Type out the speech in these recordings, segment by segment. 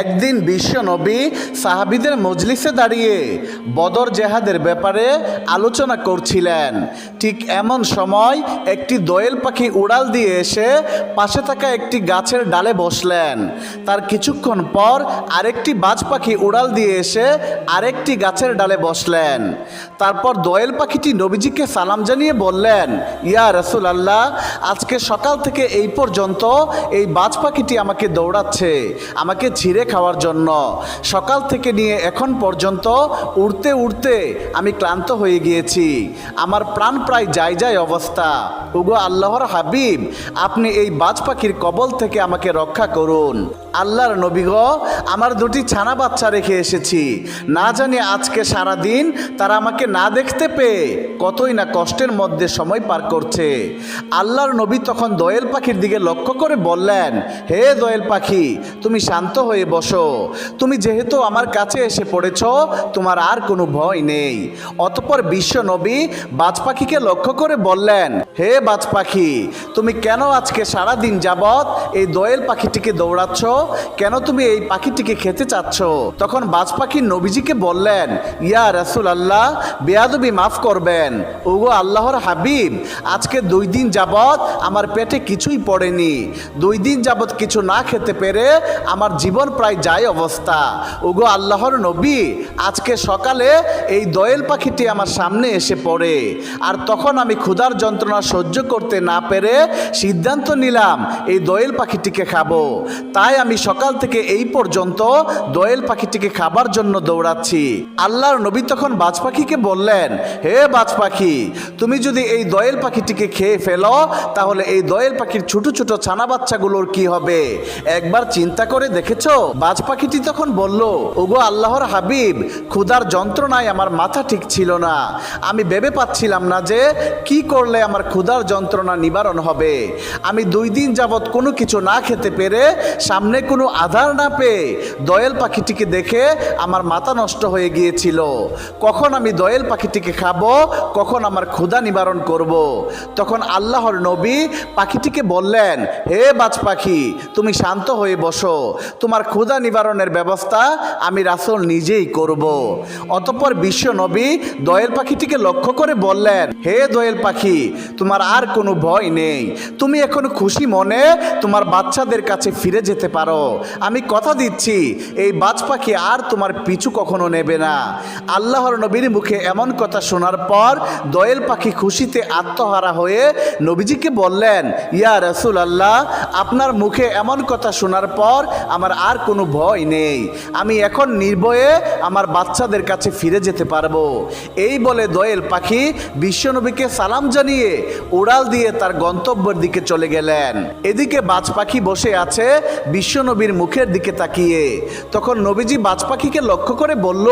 একদিন বিশ্ব নবী সাহাবিদের মজলিসে দাঁড়িয়ে বদর জেহাদের ব্যাপারে আলোচনা করছিলেন। ঠিক এমন সময় একটি দোয়েল পাখি উড়াল দিয়ে এসে পাশে থাকা একটি গাছের ডালে বসলেন। তার কিছুক্ষণ পর আরেকটি বাজ পাখি উড়াল দিয়ে এসে আরেকটি গাছের ডালে বসলেন। তারপর দোয়েল পাখিটি নবীজিকে সালাম জানিয়ে বললেন, ইয়া রসুল আল্লাহ আজকে সকাল থেকে এই পর্যন্ত এই বাজ পাখিটি আমাকে দৌড়াচ্ছে, আমাকে ছিঁড়ে খাওয়ার জন্য। সকাল থেকে নিয়ে এখন পর্যন্ত উড়তে উড়তে আমি ক্লান্ত হয়ে গিয়েছি। আমার প্রাণ প্রায় যায় যায় অবস্থা। উগো আল্লাহর হাবিব, আপনি এই বাজ পাখির কবল থেকে আমাকে রক্ষা করুন। আল্লাহর নবী গো, আমার দুটি ছানা বাচ্চা রেখে এসেছি। না জানি আজকে সারা দিন তারা আমাকে না দেখতে পেয়ে কতই না কষ্টের মধ্যে সময় পার করছে। আল্লাহর নবী তখন দোয়েল পাখির দিকে লক্ষ্য করে বললেন, হে দোয়েল পাখি, তুমি শান্ত হয়ে বসো। তুমি যেহেতু আমার কাছে এসে পড়েছ, তোমার আর কোনো ভয় নেই। অতপর বিশ্ব নবী বাজ পাখিকে লক্ষ্য করে বললেন, হে বাজ পাখি, তুমি কেন আজকে সারা দিন যাবৎ এই দোয়েল পাখিটিকে দৌড়াচ্ছ? কেন তুমি এই পাখিটিকে খেতে চাচ্ছ? তখন বাজ পাখি নবীজিকে বললেন, ইয়া রাসুল আল্লাহ বেয়াদবি মাফ করবেন। ওগো আল্লাহর হাবিব, আজকে দুই দিন যাবৎ আমার পেটে কিছুই পড়েনি। দুই দিন যাবৎ কিছু না খেতে পেরে আমার জীবন প্রায় যায় অবস্থা। ওগো আল্লাহর নবী, আজকে সকালে এই দোয়েল পাখিটি আমার সামনে এসে পড়ে। আর তখন আমি ক্ষুধার যন্ত্রণা সহ্য করতে না পেরে সিদ্ধান্ত নিলাম, এই দোয়েল পাখিটিকে খাব। তাই আমি সকাল থেকে এই পর্যন্ত দোয়েল পাখিটিকে খাবার জন্য দৌড়াচ্ছি। আল্লাহর নবী তখন বাজ পাখিকে বললেন, হে বাজ পাখি তুমি যদি এই দোয়েল পাখিটিকে খেয়ে ফেলো, তাহলে এই দোয়েল পাখির ছোট ছোট ছানা বাচ্চাগুলোর কি হবে? একবার চিন্তা করে দেখেছ? বাজ পাখিটি তখন বলল, ওগো আল্লাহর হাবিব, ক্ষুধার যন্ত্রণায় আমার মাথা ঠিক ছিল না। আমি ভেবে পাচ্ছিলাম না যে কি করলে আমার ক্ষুধার যন্ত্রণা নিবারণ হবে। আমি দুই দিন যাবৎ কোনো কিছু না খেতে পেরে সামনে কোনো আধার না পেয়ে দয়েল পাখিটিকে দেখে আমার মাথা নষ্ট হয়ে গিয়েছিল কখন আমি দয়েল পাখিটিকে খাব কখন আমার ক্ষুধা নিবারণ করব। তখন আল্লাহর নবী পাখিটিকে বললেন, হে বাজ পাখি, তুমি শান্ত হয়ে বসো তোমার ক্ষুধা নিবারণের ব্যবস্থা আমি রাসুল নিজেই করব। অতঃপর বিশ্ব নবী দয়েল পাখিটিকে লক্ষ্য করে বললেন, হে দয়েল পাখি, তোমার আর কোনো ভয় নেই তুমি এখন খুশি মনে তোমার বাচ্চাদের কাছে ফিরে যেতে পারো আমি কথা দিচ্ছি, এই বাজ পাখি আর তোমার পিছু কখনো নেবে না। আল্লাহর নবীর মুখে এমন কথা শোনার পর দোয়েল পাখি খুশিতে আত্মহারা হয়ে নবীজিকে বললেন, ইয়া রসুল আল্লাহ আপনার মুখে এমন কথা শোনার পর আমার আর কোনো ভয় নেই। আমি এখন নির্ভয়ে আমার বাচ্চাদের কাছে ফিরে যেতে পারব। এই বলে দোয়েল পাখি বিশ্বনবীকে সালাম জানিয়ে উড়াল দিয়ে তার গন্তব্যের দিকে চলে গেলেন। এদিকে বাজ পাখি বসে আছে বিশ্বনবীর মুখের দিকে তাকিয়ে। তখন নবীজি বাজ পাখিকে লক্ষ্য করে বলল,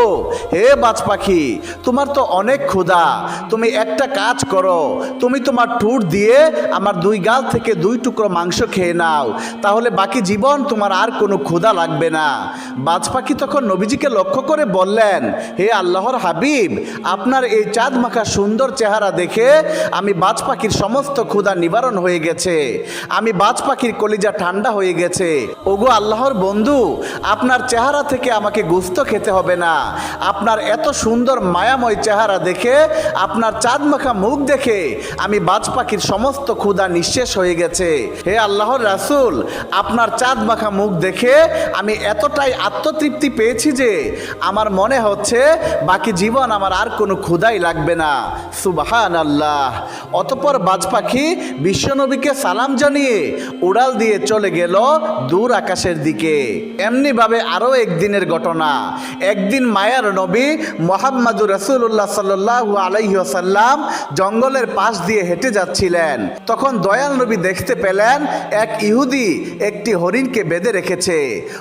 হে বাজ পাখি তোমার তো অনেক ক্ষুধা। তুমি একটা কাজ করো। তুমি তোমার ঠুট দিয়ে আমার দুই গাল থেকে দুই টুকরো মাংস খেয়ে নাও। তাহলে বাকি জীবন তোমার আর কোনো ক্ষুধা লাগবে না। বাজ পাখি তখন নবীজিকে লক্ষ্য করে বললেন, হে আল্লাহর হাবিব, আপনার এই চাঁদ মাখা সুন্দর চেহারা দেখে আমি বাজ পাখির সমস্ত ক্ষুধা নিবারণ হয়ে গেছে। আমি বাজ পাখির কলিজা ঠান্ডা হয়ে গেছে। ওগো আল্লাহর বন্ধু, আপনার চেহারা থেকে আমাকে গুস্ত খেতে হবে না। আপনার এত সুন্দর মায়াময় চেহারা দেখে, আপনার চাঁদ মাখা মুখ দেখে আমি বাজ পাখির সমস্ত ক্ষুধা নিঃশেষ হয়ে গেছে। হে আল্লাহর রাসূল, আপনার চাঁদ মাখা মুখ দেখে আমি এতটাই আত্মতৃপ্তি পেয়েছি যে আমার মনে হচ্ছে বাকি জীবন আমার আর কোনো ক্ষুধাই লাগবে না। সুবাহান আল্লাহ অতপর বাজ পাখি বিশ্বনবীকে সালাম জানিয়ে উড়াল দিয়ে চলে গেল দূর আকাশের দিকে। এমনিভাবে আরও একদিনের ঘটনা। একদিন মায়ার নবী মোহাম্মদুর রসুল্লাহ সাল্লু আলাইসাল্লাম জঙ্গলের পাশ দিয়ে হেঁটে যাচ্ছিলেন। তখন দয়াল নবী দেখতে পেলেন এক ইহুদি একটি হরিণকে বেঁধে রেখেছে।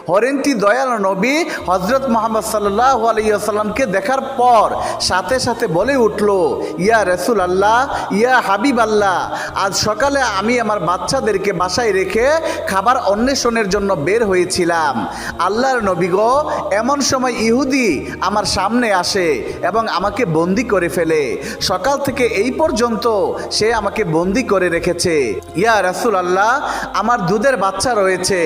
হরিণটি দয়াল নবী হজরত মোহাম্মদ সাল্লাহ আলাইসাল্লামকে দেখার পর সাথে সাথে বলে উঠল, ইয়া রসুল আল্লাহ ইয়া হাবিব আল্লাহ আজ সকালে আমি আমার বাচ্চাদেরকে বাসায় রেখে খাবার অন্বেষণের জন্য জন্য বের হয়েছিলাম। আল্লাহর নবী গো, এমন সময় ইহুদি আমার সামনে আসে এবং আমাকে বন্দি করে ফেলে। সকাল থেকে এই পর্যন্ত সে আমাকে বন্দি করে রেখেছে। ইয়া রাসুল আল্লাহ আমার দুধের বাচ্চা রয়েছে।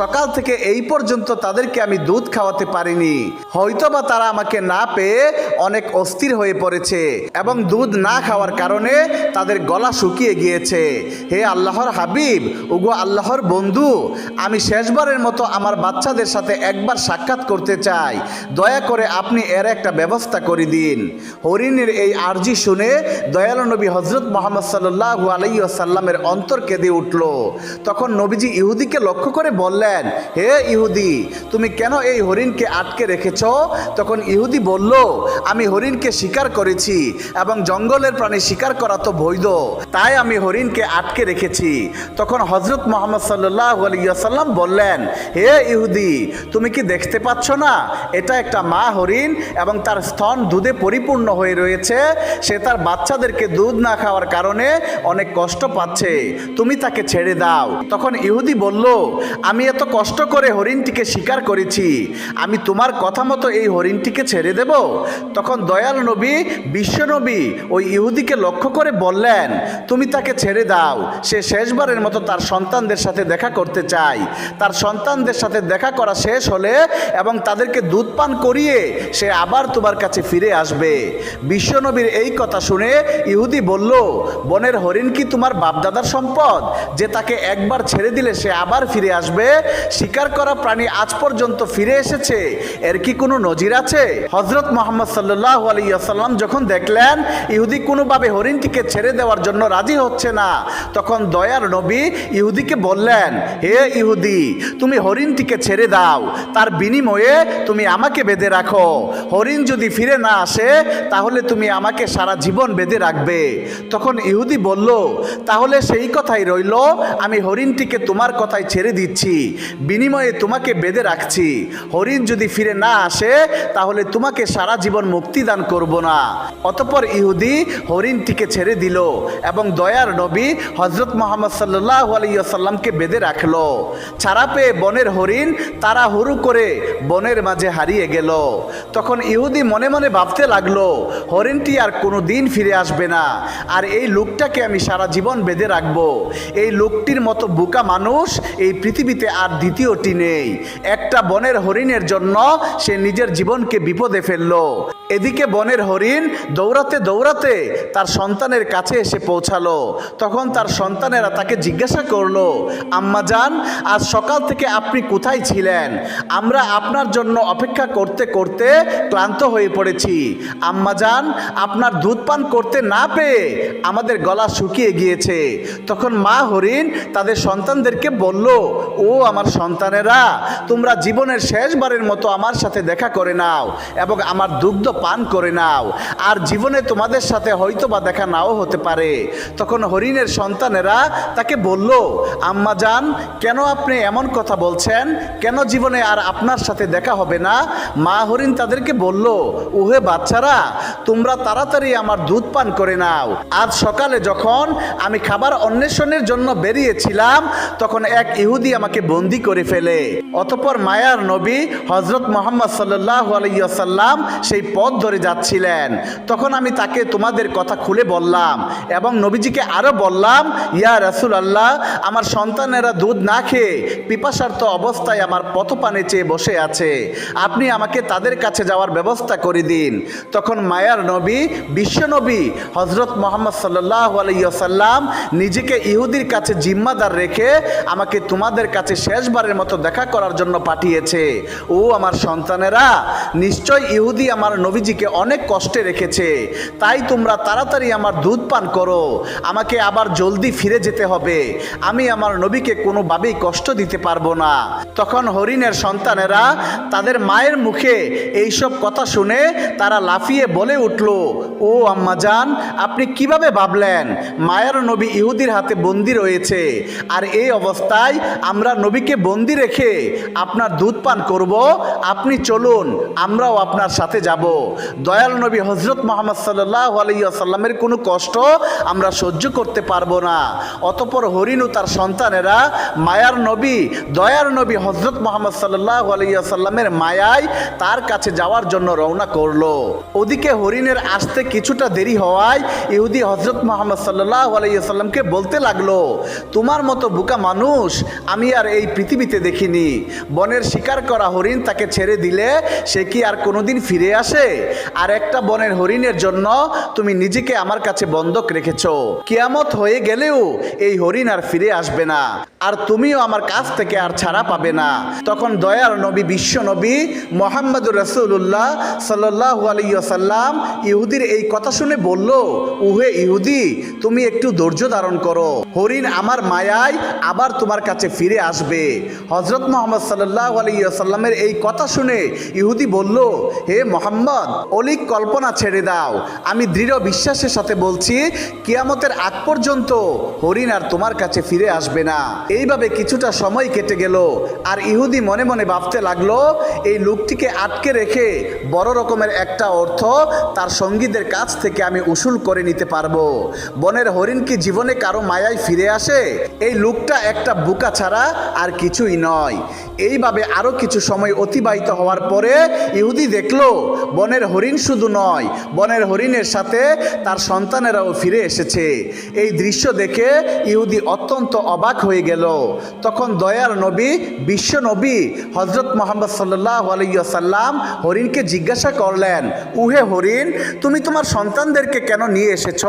সকাল থেকে এই পর্যন্ত তাদেরকে আমি দুধ খাওয়াতে পারিনি। হয়তোবা তারা আমাকে না পেয়ে অনেক অস্থির হয়ে পড়েছে এবং দুধ না খাওয়ার কারণে তাদের গলা শুকিয়ে গিয়েছে। হে আল্লাহর হাবিব উগো আল্লাহর বন্ধু, আমি শেষবারের মতো আমার বাচ্চাদের সাথে একবার সাক্ষাৎ করতে চাই। দয়া করে আপনি এর একটা ব্যবস্থা করে দিন। হরিণের এই আর্জি শুনে দয়ালু নবী হজরত মোহাম্মদ সাল্লাহু আলাইসাল্লামের অন্তর কেঁদে উঠল। তখন নবীজি ইহুদিকে লক্ষ্য করে বললেন, হে ইহুদি, তুমি কেন এই হরিণকে আটকে রেখেছ? তখন ইহুদি বলল, আমি হরিণকে শিকার করেছি এবং জঙ্গলের প্রাণী শিকার করা তো বৈধ, তাই আমি হরিণকে আটকে রেখেছি। তখন হজরত মোহাম্মদ সাল্লাহ আলিয়াল্লাম বললেন হে ইহুদি, তুমি কি দেখতে পাচ্ছ না? এটা একটা মা হরিণ এবং তার স্তন দুধে পরিপূর্ণ হয়ে রয়েছে। সে তার বাচ্চাদেরকে দুধ না খাওয়ার কারণে অনেক কষ্ট পাচ্ছে। তুমি তাকে ছেড়ে দাও। তখন ইহুদি বলল, আমি এত কষ্ট করে হরিণটিকে শিকার করেছি। আমি তোমার কথা মতো এই হরিণটিকে ছেড়ে দেব? তখন দয়াল নবী, বিশ্ব নবী ওই ইহুদিকে লক্ষ্য করে বললেন, তুমি তাকে ছেড়ে দাও। সে শেষবারের মতো তার সন্তানদের সাথে দেখা করতে চায়। তার সন্তানদের সাথে দেখা করা শেষ হলে এবং তাদেরকে দুধ পান করিয়ে সে আবার তোমার কাছে ফিরে আসবে। বিশ্বনবীর এই কথা শুনে ইহুদি বলল, বনের হরিণ কি তোমার বাপদাদার সম্পদ? যে তাকে একবার ছেড়ে দিলে সে আবার ফিরে আসবে? শিকার করা প্রাণী আজ পর্যন্ত ফিরে এসেছে। এর কি কোনো নজির আছে? হজরত মোহাম্মদ সাল্লাহ আলাইসাল্লাম যখন দেখলেন ইহুদি কোনোভাবে হরিণটিকে ছেড়ে দেওয়ার জন্য রাজি হচ্ছে না, তখন দয়ার নবী ইহুদিকে বললেন, হে ইহুদি তুমি হরিণটিকে ছেড়ে দাও। তার বিনিময়ে তুমি আমাকে বেঁধে রাখো। হরিণ যদি ফিরে না আসে, তাহলে তুমি আমাকে সারা জীবন বেঁধে রাখবে। তখন ইহুদি বলল, তাহলে সেই কথাই রইল, আমি হরিণটিকে তোমার কথায় ছেড়ে দিচ্ছি। বিনিময়ে তোমাকে বেঁধে রাখছি। হরিণ যদি ফিরে না আসে, তাহলে তোমাকে সারা জীবন মুক্তি দান করব না। অতপর ইহুদি হরিণটিকে ছেড়ে দিল এবং দয়ার নবী হজরত মোহাম্মদ সাল্লাহ আলাইসাল্লামকে বেঁধে রাখল। ছাড়া পেয়ে বনের হরিণ তারা হুরু করে বনের মাঝে হারিয়ে গেল। তখন ইহুদি মনে মনে ভাবতে লাগল, হরিণটি আর কোনো দিন ফিরে আসবে না। আর এই লোকটাকে আমি সারা জীবন বেঁধে রাখব। এই লোকটির মতো বোকা মানুষ এই পৃথিবীতে আর দ্বিতীয়টি নেই। একটা বনের হরিণের জন্য সে নিজের জীবনকে বিপদে ফেলল। এদিকে বনের হরিণ দৌড়াতে দৌড়াতে তার সন্তানের কাছে এসে পৌঁছালো। তখন তার সন্তানেরা তাকে জিজ্ঞাসা করল, আম্মা যান, আজ সকাল থেকে আপনি কোথায় ছিলেন? আমরা আপনার জন্য অপেক্ষা করতে করতে ক্লান্ত হয়ে পড়েছি। আম্মা যান, আপনার দুধ পান করতে না পেয়ে আমাদের গলা শুকিয়ে গিয়েছে। তখন মা হরিণ তাদের সন্তানদেরকে বলল, ও আমার সন্তানেরা, তোমরা জীবনের শেষবারের মতো আমার সাথে দেখা করে নাও এবং আমার দুগ্ধ পান করে নাও। আর জীবনে তোমাদের সাথে হয়তো বা দেখা নাও হতে পারে। তখন হরিণের সন্তানেরা তাকে বলল, আম্মা যান, কেন আপনি এমন কথা বলছেন, কেন জীবনে আর আপনার সাথে দেখা হবে না? মা হরিণ তাদেরকে বলল, উহে বাচ্চারা, তোমরা তাড়াতাড়ি আমার দুধ পান করে নাও। আজ সকালে যখন আমি খাবার অন্বেষণের জন্য বেরিয়েছিলাম, তখন এক ইহুদি আমাকে বন্দি করে ফেলে। অতপর মায়ার নবী হজরত মোহাম্মদ সাল্লাহ আলাইসাল্লাম সেই পথ ধরে যাচ্ছিলেন। তখন আমি তাকে তোমাদের কথা খুলে বললাম এবং নবীজিকে আরও বললাম, ইয়া রাসুল আল্লাহ আমার সন্তানেরা দুধ না খেয়ে পিপাসার্থ অবস্থায় আমার পথপানে চেয়ে বসে আছে। আপনি আমাকে তাদের কাছে যাওয়ার ব্যবস্থা করে দিন। তখন মায়ার নবী বিশ্বনবী হজরত মোহাম্মদ সাল্লাহ নিজেকে ইহুদির কাছে জিম্মাদার রেখে আমাকে তোমাদের কাছে শেষবারের মতো দেখা করার জন্য পাঠিয়েছে। ও আমার সন্তানেরা, নিশ্চয় ইহুদি আমার নবীজিকে অনেক কষ্টে রেখেছে। তাই তোমরা তাড়াতাড়ি আমার দুধ পান করো। আমাকে আবার জলদি ফিরে যেতে হবে। আমি আমার নবীকে কোনোভাবেই কষ্ট দিতে পারব না। তখন হরিণের সন্তানেরা তাদের মায়ের মুখে এইসব কথা শুনে তারা লাফিয়ে বলে উঠল, ও আম্মা যান আপনি কীভাবে ভাবলেন? মায়ের নবী ইহুদির হাতে বন্দি রয়েছে। আর এই অবস্থায় আমরা নবীকে বন্দি রেখে আপনার দুধ পান করব। আপনি চলুন, আমরাও আপনার সাথে যাব। দয়াল নবী হজরত মোহাম্মদ সাল্লাহ আলাইসাল্লামের কোনো কষ্ট আমরা সহ্য করতে পারব না। অতপর হরিণ ও তার সন্তানেরা মায়ার নবী দয়ার নবী হজরত মোহাম্মদ সাল্লাহ আলাইসাল্লামের মায়ায় তার কাছে যাওয়ার জন্য রওনা করল। ওদিকে হরিণের আসতে কিছুটা দেরি হওয়ায় ইহুদি হজরত মোহাম্মদ সাল্লাহ আলাইসাল্লামকে বলতে লাগল, তোমার মতো বুকা মানুষ আমি আর এই পৃথিবীতে দেখিনি। বনের শিকার করা হরিণ তাকে ছেড়ে দিলে সে কি আর কোনোদিন ফিরে আসে? আর একটা বনের হরিণের জন্য তুমি নিজেকে আমার কাছে বন্ধক রেখেছ। কিয়ামত হয়ে গেলেও এই হরিণ আর ফিরে আসবে না। আর তুমিও আমার কাছ থেকে আর ছাড়া পাবে না। তখন দয়ার নবী, বিশ্ব নবী মোহাম্মদুর রসুল্লাহ সাল্লাহ আলাইসাল্লাম ইহুদির এই কথা শুনে বলল, উহে ইহুদি, তুমি একটু ধৈর্য ধারণ করো। হরিণ আমার মায়ায় আবার তোমার কাছে ফিরে আসবে। হজরত মোহাম্মদ সাল্লাহ আলাইসাল্লামের এই কথা শুনে ইহুদি বলল, হে মোহাম্মদ, অলিক কল্পনা ছেড়ে দাও। আমি দৃঢ় বিশ্বাসের সাথে বলছি, কিয়ামতের আগ পর্যন্ত হরিণ আর তোমার কাছে ফিরে আসবে না। এইভাবে কিছুটা সময় কেটে গেল। আর ইহুদি মনে মনে ভাবতে লাগল, এই লোকটিকে আটকে রেখে বড় রকমের একটা অর্থ তার সঙ্গীদের কাছ থেকে আমি উসুল করে নিতে পারব। বনের হরিণ কি জীবনে কারও মায়ায় ফিরে আসে? এই লোকটা একটা বুকা ছাড়া আর কিছুই নয়। এইভাবে আরও কিছু সময় অতিবাহিত হওয়ার পরে ইহুদি দেখল, বনের হরিণ শুধু নয়, বনের হরিণের সাথে তার সন্তানেরাও ফিরে এসেছে। এই দৃশ্য দেখে ইহুদি অত্যন্ত অবাক হয়ে গেল। তখন দয়ার নবী, বিশ্ব নবী হজরত মোহাম্মদ সাল্লাহ আলাইসাল্লাম হরিণকে জিজ্ঞাসা করলেন, উহে হরিণ, তুমি তোমার সন্তানদেরকে কেন নিয়ে এসেছ?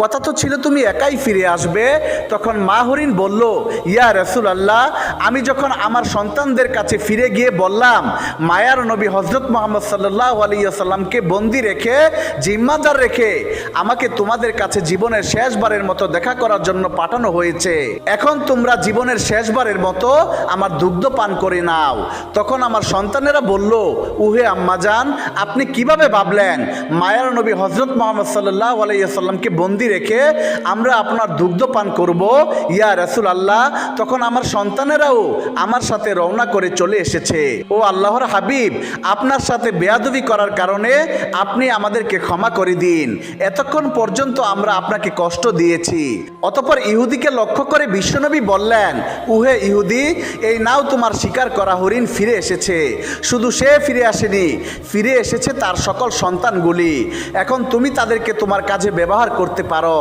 কথা তো ছিল তুমি একাই ফিরে আসবে। তখন মা হরিণ বলল, ইয়া রসুল আল্লাহ আমি যখন আমার সন্তানদের কাছে ফিরে গিয়ে বললাম, মায়ার নবী হজরত মোহাম্মদ সাল্লাহ আলাইসাল্লামকে বন্দি রেখে, জিম্মাদার রেখে আমাকে তোমাদের কাছে জীবনের শেষবারের মতো দেখা করার জন্য পাঠানো হয়েছে, এখন তোমরা জীবনের শেষবারের মতো আমার দুগ্ধ পান করে নাও। তখন আমার সন্তানেরা বলল, উহে আম্মাজান আপনি কীভাবে ভাবলেন? মায়ার নবী হজরত মোহাম্মদ সাল্লাহ আলাইসাল্লামকে বন্দি রেখে আমরা আপনার দুগ্ধ পান করব? ইয়া রসুল আল্লাহ তখন আমার সন্তানেরাও আমার সাথে রওনা করে চলে এসেছে। ও আল্লাহর হাবিব, আপনার সাথে বেয়াদবি করার কারণে আপনি আমাদেরকে ক্ষমা করে দিন। এতক্ষণ পর্যন্ত আমরা আপনাকে কষ্ট দিয়েছি। অতপর ইহুদিকে লক্ষ্য করে বিশ্বনবী বললেন, উহে ইহুদি এই নাও তোমার শিকার করা হরিণ ফিরে এসেছে। শুধু সে ফিরে আসেনি, ফিরে এসেছে তার সকল সন্তানগুলি। এখন তুমি তাদেরকে তোমার কাজে ব্যবহার করতে পারো।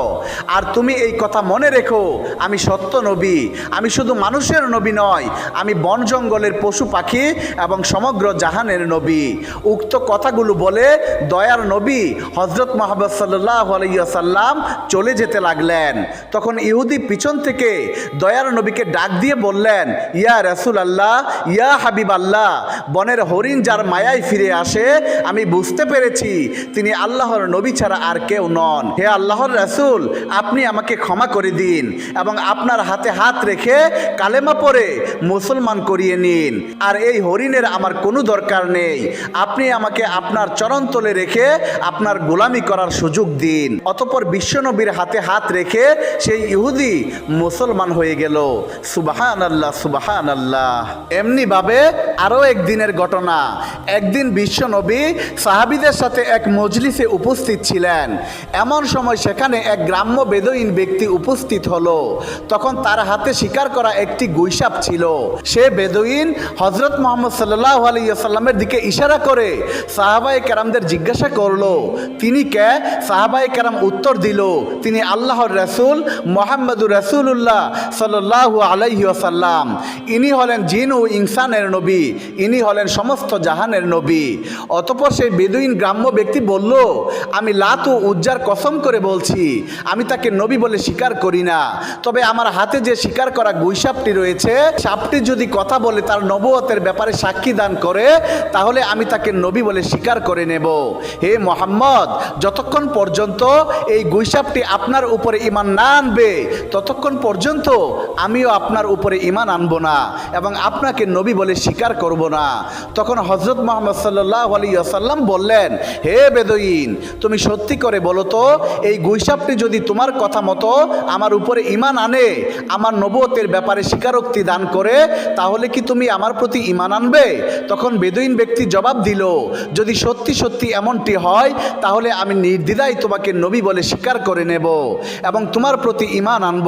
আর তুমি এই কথা মনে রেখো, আমি সত্য নবী, আমি শুধু মানুষের নবী নয়, আমি বন জঙ্গলের পশু পাখি এবং সমগ্র জাহানের নবী। উক্ত কথাগুলো বলে দয়ার নবী হজরত মোহাম্মদ সাল্লাহ আলাইসাল্লাম চলে যেতে লাগলেন। তখন ইহুদি পিছন থেকে দয়ার নবীকে ডাক দিয়ে বললেন ইয়া রসুল আল্লাহ ইয়া হাবিব আল্লাহ বনের হরিণ যার মায়ায় ফিরে আসে, আমি বুঝতে পেরেছি তিনি আল্লাহর নবী ছাড়া আর কেউ নন। হে আল্লাহর রসুল, আপনি আমাকে ক্ষমা করে দিন এবং আপনার হাতে হাত রেখে কালেমা পরে মুসলমান করিয়ে নিন। আর এই হরিণের আমার কোনো দরকার নেই। আপনি আমাকে আপনার চরণ তলে রেখে আপনার গোলামি করার সুযোগ দিন। অতপর বিশ্বনবীর হাতে হাত রেখে সেই ইহুদি মুসলমান হয়ে গেল। সুবাহান আল্লাহ সুবাহান আল্লাহ এমনি ভাবে আরও একদিনের ঘটনা। একদিন বিশ্বনবী সাহাবিদের সাথে এক মজলিসে উপস্থিত ছিলেন। এমন সময় সেখানে এক গ্রাম্য ব্যক্তি উপস্থিত হলো। তখন তার হাতে শিকার করা একটি গুইসাপ ছিল। সে বেদইন হজরত মোহাম্মদ সাল্লাহ আলাইসাল্লামের দিকে ইশারা করে সাহাবাই কেরামদের জিজ্ঞাসা করল, তিনি কে? সাহাবাই কেরাম উত্তর দিল, তিনি আল্লাহর রসুল মোহাম্মদুর রসুল্লাহ সাল্লাহ আলাইহি আসাল্লাম ইনি হলেন জিন ও ইনসানের নবী, ইনি হলেন সমস্ত জাহানের নবী। অতপর সেই বেদুইন গ্রাম্য ব্যক্তি বলল, আমি লাত উজ্জার কসম করে বলছি, আমি তাকে নবী বলে স্বীকার করি না। তবে আমার হাতে যে স্বীকার করা গুইসাপটি রয়েছে, সাপটি যদি কথা বলে তার নবুয়তের ব্যাপারে সাক্ষী দান করে, তাহলে আমি তাকে নবী বলে স্বীকার করে নেব। হে মোহাম্মদ, যতক্ষণ পর্যন্ত এই গুইসাপটি আপনার উপরে ইমান না আনবে, ততক্ষণ পর্যন্ত আমিও আপনার উপরে ইমান আনব না এবং আপনাকে নবী বলে স্বীকার করব না। তখন হজরত মোহাম্মদ সাল্লাহ আলী আসাল্লাম বললেন, হে বেদইন তুমি সত্যি করে বলো তো, এই গুইসাপটি যদি তোমার কথা মতো আমার উপরে ইমান আনে, আমার নবতের ব্যাপারে স্বীকারোক্তি দান করে, তাহলে কি তুমি আমার প্রতি ইমান আনবে? তখন বেদুইন ব্যক্তি জবাব দিল, যদি সত্যি সত্যি এমনটি হয়, তাহলে আমি নির্দ্বিধায় তোমাকে নবী বলে স্বীকার করে নেব এবং তোমার প্রতি ইমান আনব।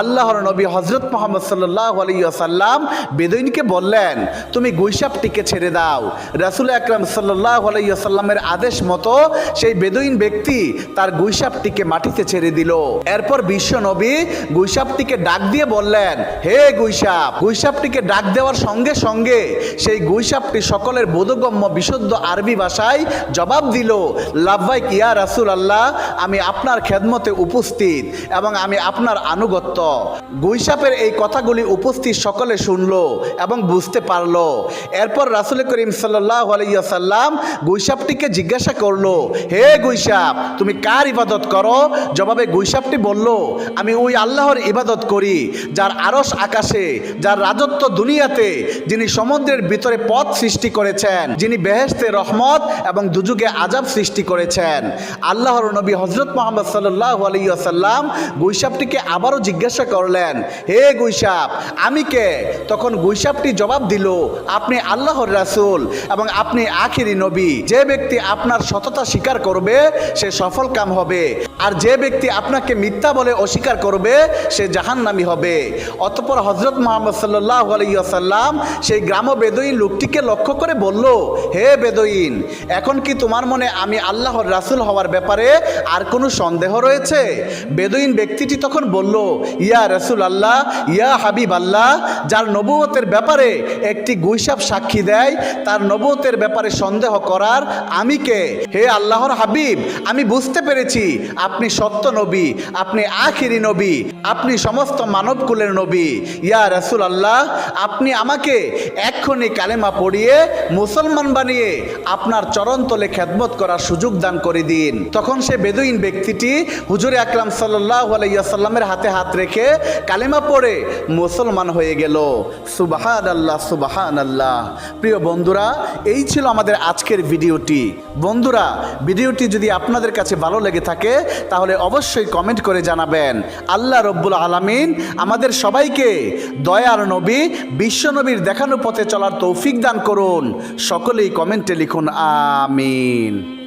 আল্লাহর নবী হজরত মোহাম্মদ সাল্লাহ আলাইসাল্লাম বেদইনকে বললেন, তুমি গুইসাপটিকে ছেড়ে দাও। রাসুল আকরাম সাল্লাহ আলাইসাল্লামের আদেশ মতো সেই বেদইন ব্যক্তি তার গুইসাপটিকে মাটিতে ছেড়ে দিল। এরপর বিশ্ব নবী গুইসাপটিকে ডাক দিয়ে বললেন, হে গুইসাপ, গুইসাপটিকে ডাক দেওয়ার সঙ্গে সঙ্গে সেই গুইসাপটি সকলের বোধগম্য বিশুদ্ধ আরবি ভাষায় জবাব দিল, লাভবাইক ইয়া রাসুল আল্লাহ আমি আপনার খেদমতে উপস্থিত এবং আমি আপনার আনুগত্য। গুইসাপের এই কথাগুলি উপস্থিত সকলে শুনল এবং বুঝতে পারল। এরপর রাসুল করিম সাল্লাহ আলাইসাল্লাম গুইসাপটিকে জিজ্ঞাসা করল, হে গুইসাপ তুমি কার ইবাদত করো? জবাবে গুইসাপটি বলল, আমি ওই আল্লাহর ইবাদত করি, যার আরস আকাশে, যার রাজত্ব দুনিয়াতে, যিনি সমুদ্রের ভিতরে পথ সৃষ্টি করেছেন, যিনি বেহেস্তে রহমত এবং দুযুগে আজাব সৃষ্টি করেছেন। আল্লাহর নবী হজরত মোহাম্মদ সাল্লাহ আলাইসাল্লাম গুইসাপটিকে আবারও জিজ্ঞাসা করলেন, হে গুইসাপ আমি কে? তখন গুইসাপটি জবাব দিল, আপনি আল্লাহর রাসুল এবং আপনি আখিরি নবী। যে ব্যক্তি আপনার সততা স্বীকার করবে, সে সফল কাম হবে। আর যে ব্যক্তি আপনাকে মিথ্যা বলে অস্বীকার করবে, সে জাহান্নামি হবে। অতপর হজরত মোহাম্মদ সাল্লাহ আলাইসাল্লাম সেই গ্রাম বেদইন লোকটিকে লক্ষ্য করে বলল, হে বেদইন, এখন কি তোমার মনে আমি আল্লাহর রাসূল হওয়ার ব্যাপারে আর কোনো সন্দেহ রয়েছে? বেদইন ব্যক্তিটি তখন বলল, ইয়া রাসূল আল্লাহ ইয়া হাবিব আল্লাহ যার নবুয়তের ব্যাপারে একটি গুইসাপ সাক্ষী দেয়, তার নবুয়তের ব্যাপারে সন্দেহ করার আমি কে? হে আল্লাহর হাবিব, আমি বুঝতে পেরেছি আপনি সত্য নবী, আপনি আখিরি নবী, আপনি সমস্ত মানবকুলের নবী। ইয়া রাসূল আল্লাহ আপনি আমাকে এক্ষুনি কালেমা পড়িয়ে, মুসলমান বানিয়ে আপনার চরণতলে খেদমত করার সুযোগ দান করে দিন। তখন সে বেদুইন ব্যক্তিটি হুজুরে আকরাম সাল্লাহ আলাইসাল্লামের হাতে হাত রেখে কালেমা পড়ে মুসলমান হয়ে গেল। সুবাহান আল্লাহ সুবাহান আল্লাহ প্রিয় বন্ধুরা, এই ছিল আমাদের আজকের ভিডিওটি। বন্ধুরা, ভিডিওটি যদি আপনাদের কাছে ভালো লেগে থাকে তাহলে অবশ্যই কমেন্ট করে জানাবেন। আল্লাহ রব্বুল আলমিন আমাদের সবাইকে দয়ার নবী বিশ্বনবীর দেখানো পথে চলার তৌফিক দান করুন। সকলেই কমেন্টে লিখুন, আমিন।